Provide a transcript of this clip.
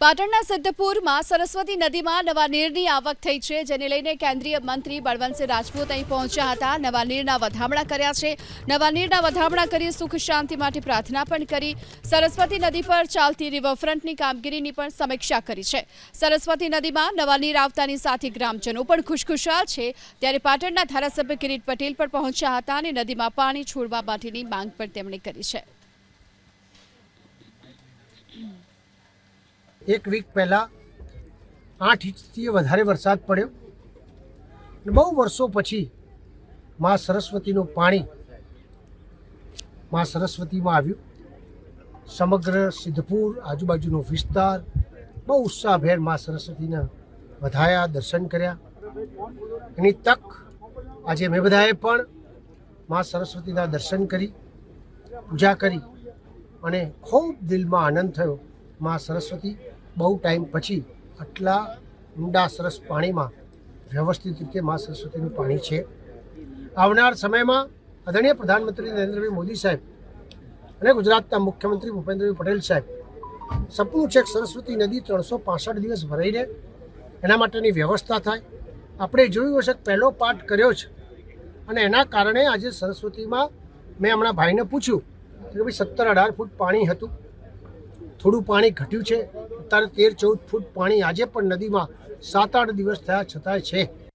પાટણના સિદ્ધપુરમાં સરસ્વતી નદીમાં નવા નીરની આવક થઈ છે, જેને લઈને કેન્દ્રીય મંત્રી બળવંતસિંહ રાજપૂત અહીં પહોંચ્યા હતા. નવા નીરના વધામણા કર્યા છે. નવા નીરના વધામણા કરી સુખ, શાંતિ માટે પ્રાર્થના પણ કરી. સરસ્વતી નદી પર ચાલતી રિવરફ્રન્ટની કામગીરીની પણ સમીક્ષા કરી છે. સરસ્વતી નદીમાં નવા નીર આવતાની સાથે ગ્રામજનો પણ ખુશખુશાલ છે. ત્યારે પાટણના ધારાસભ્ય કિરીટ પટેલ પણ પહોંચ્યા હતા અને નદીમાં પાણી છોડવા માટેની માંગ પણ તેમણે કરી છે. એક વીક પહેલાં આઠ ઇંચથી વધારે વરસાદ પડ્યો. અને બહુ વર્ષો પછી મા સરસ્વતીનું પાણી મા સરસ્વતીમાં આવ્યું. સમગ્ર સિદ્ધપુર, આજુબાજુનો વિસ્તાર, બહુ ઉત્સાહભેર મા સરસ્વતીના વધાયા, દર્શન કર્યા. એની તક આજે મેં બધાએ પણ મા સરસ્વતીના દર્શન કરી, પૂજા કરી અને ખૂબ દિલમાં આનંદ થયો મા સરસ્વતી. બહુ ટાઈમ પછી આટલા ઊંડા સરસ પાણીમાં વ્યવસ્થિત રીતે મા સરસ્વતીનું પાણી છે. આવનાર સમયમાં આદરણીય પ્રધાનમંત્રી નરેન્દ્રભાઈ મોદી સાહેબ અને ગુજરાતના મુખ્યમંત્રી ભૂપેન્દ્રભાઈ પટેલ સાહેબ સપનું છે સરસ્વતી નદી ત્રણસો પાસઠ દિવસ ભરાઈ રહે. એના માટેની વ્યવસ્થા થાય. આપણે જોયું હશે પહેલો પાઠ કર્યો છે અને એના કારણે આજે સરસ્વતીમાં મેં હમણાં ભાઈને પૂછ્યું કે ભાઈ સત્તર અઢાર ફૂટ પાણી હતું. થોડું પાણી ઘટ્યું છે. અત્યારે તેર ચૌદ ફૂટ પાણી આજે પણ નદીમાં સાત આઠ દિવસ થયા છતાંય છે.